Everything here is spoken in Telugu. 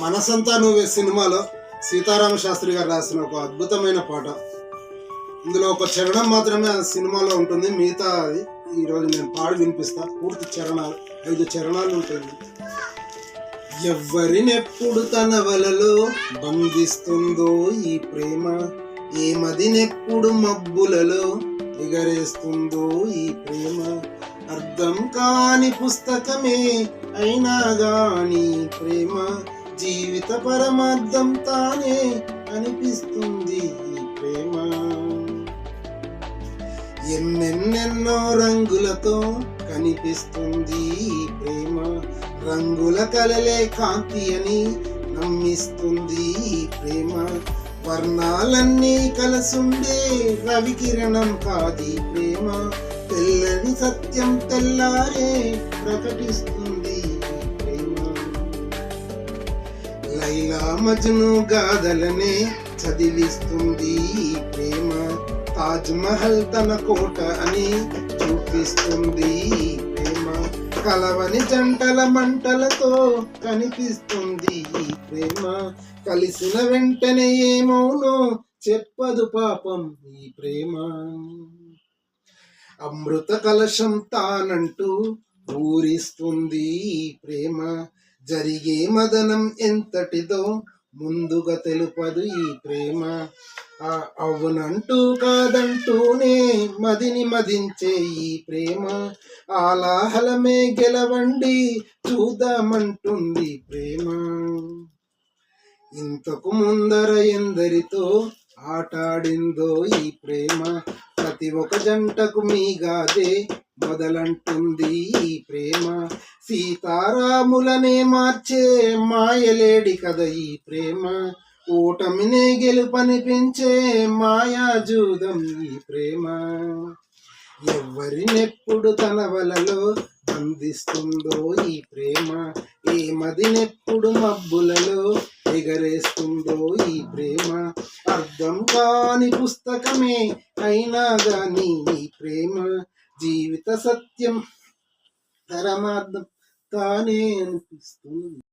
మనసంతా నువ్వే సినిమాలో సీతారామ శాస్త్రి గారు రాసిన ఒక అద్భుతమైన పాట. ఇందులో ఒక చరణం మాత్రమే ఆ సినిమాలో ఉంటుంది. మిగతా అది ఈరోజు నేను పాడు వినిపిస్తా. పూర్తి చరణాలు ఐదు చరణాలు ఉంటుంది ఎవ్వరినెప్పుడు తన వలలో బంధిస్తుందో ఈ ప్రేమ ఏమది నెప్పుడు మబ్బులలో ఎగరేస్తుందో ఈ ప్రేమ. అర్థం కాని పుస్తకమే అయినా గాని ప్రేమ. జీవిత పరమార్థం తానే అనిపిస్తుంది ఈ ప్రేమ. ఎన్నెన్నెన్నో రంగులతో కనిపిస్తుంది ఈ ప్రేమ. రంగుల కలలే కాంతి అని నమ్మిస్తుంది ఈ ప్రేమ. వర్ణాలన్నీ కలసుండే రవికిరణం కాది ప్రేమ. తెల్లని సత్యం తెల్లారే ప్రకటిస్తుంది లైలా మజ్ను గాథలనే చదివిస్తుంది ప్రేమ. తాజ్ మహల్ తన కోట అని చూపిస్తుంది ప్రేమ. కలవని జంటల మంటలతో కనిపిస్తుంది ఈ ప్రేమ. కలిసిన వెంటనే ఏమోనో చెప్పదు పాపం ఈ ప్రేమ. అమృత కలశం తానంటూ ఊరిస్తుంది ఈ ప్రేమ. జరిగే మదనం ఎంతటిదో ముందుగా తెలుపదు ఈ ప్రేమ. ఆ అవునంటూ కాదంటూనే మదిని మదించే ఈ ప్రేమ. ఆలాహలమే గెలవండి చూద్దామంటుంది ప్రేమ. ఇంతకు ముందర ఎందరితో ఆటాడిందో ఈ ప్రేమ. ప్రతి ఒక్క జంటకు మీగాదే మొదలంటుంది ఈ ప్రేమ. సీతారాములనే మార్చే మాయలేడి కద ఈ ప్రేమ. ఓటమినే గెలుపనిపించే మాయాజూదం ఈ ప్రేమ. ఎవరినెప్పుడు తన వలలో బంధిస్తుందో ఈ ప్రేమ. ఏ మదినెప్పుడు మబ్బులలో ఎగరేస్తుందో ఈ ప్రేమ. అర్థం కాని పుస్తకమే అయినా గాని ఈ ప్రేమ. జీవిత సత్యం పరమార్థం తానే అనిపిస్తుంది.